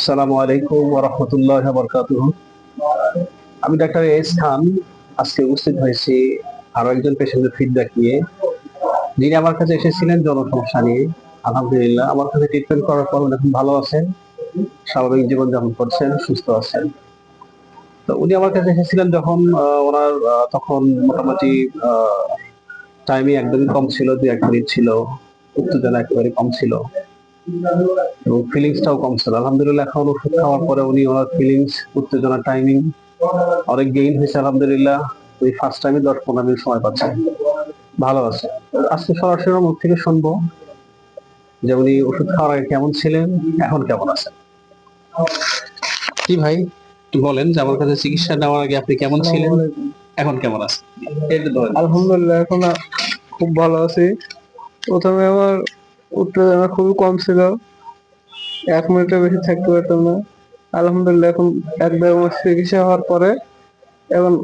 আসসালামু আলাইকুম রহমতুল্লাহ বরকাতুহ। আমি ডাক্তার এস খান, আজকে উপস্থিত হয়েছি আরও একজন পেশেন্টের ফিডব্যাক নিয়ে। যিনি আমার কাছে এসেছিলেন জনসমস্যা নিয়ে, আলহামদুলিল্লাহ। আমার কাছে ট্রিটমেন্ট করার পর উনি এখন ভালো আছেন, স্বাভাবিক জীবনযাপন করছেন, সুস্থ আছেন। তো উনি আমার কাছে এসেছিলেন যখন ওনার তখন মোটামুটি টাইমিং একদমই কম ছিল দুই এক মিনিট ছিল, উত্তেজনা একেবারে কম ছিল। এবং ফিলিংসটাও কম ছিল। আলহামদুলিল্লাহ এখন ওষুধ খাওয়ার পরে উনি ওনার ফিলিংস উত্তেজনা টাইমিং অনেক গেইন হয়েছে আলহামদুলিল্লাহ। উনি ফার্স্ট টাইমে দশ পনেরো মিনিট সময় পাচ্ছেন ভালো আছে। আজকে সরাসরি মুখ থেকে শুনব যে উনি ওষুধ খাওয়ার আগে কেমন ছিলেন এখন কেমন আছেন? কি ভাই বলেন যে আমার কাছে চিকিৎসা নেওয়ার আগে আপনি কেমন ছিলেন এখন কেমন আছেন। আলহামদুলিল্লাহ এখন খুব ভালো আছি। প্রথমে আমার উত্তেজনা খুবই কম ছিল। এক মিনিটের বেশি থাকতে পারতাম না। আলহামদুলিল্লাহ এখন এক দেড় মাস চিকিৎসা হওয়ার পরে এখন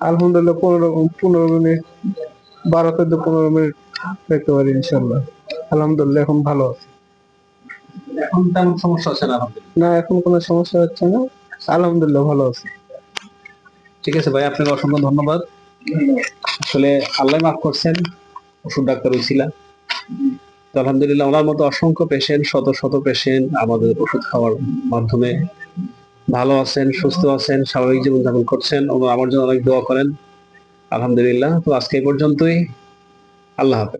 আলহামদুলিল্লাহ পনেরো পনেরো মিনিট বারো চোদ্দ পনেরো মিনিট থাকতে পারি ইনশাল্লাহ আলহামদুলিল্লাহ এখন ভালো আছি। এখন তেমন সমস্যা হচ্ছে না না এখন কোনো সমস্যা হচ্ছে না। আলহামদুলিল্লাহ ভালো আছি। ঠিক আছে ভাই আপনাকে অসংখ্য ধন্যবাদ। আসলে আল্লাহ মাফ করছেন ওষুধ ডাক্তার হয়েছিলাম আলহামদুলিল্লাহ, ওনার মতো অসংখ্য পেশেন্ট শত শত পেশেন্ট আমাদের ওষুধ খাওয়ার মাধ্যমে ভালো আছেন, সুস্থ আছেন, স্বাভাবিক জীবনযাপন করছেন। আমার জন্য অনেক দোয়া করেন। আলহামদুলিল্লাহ। তো আজকে এই পর্যন্তই। আল্লাহ হাফেজ।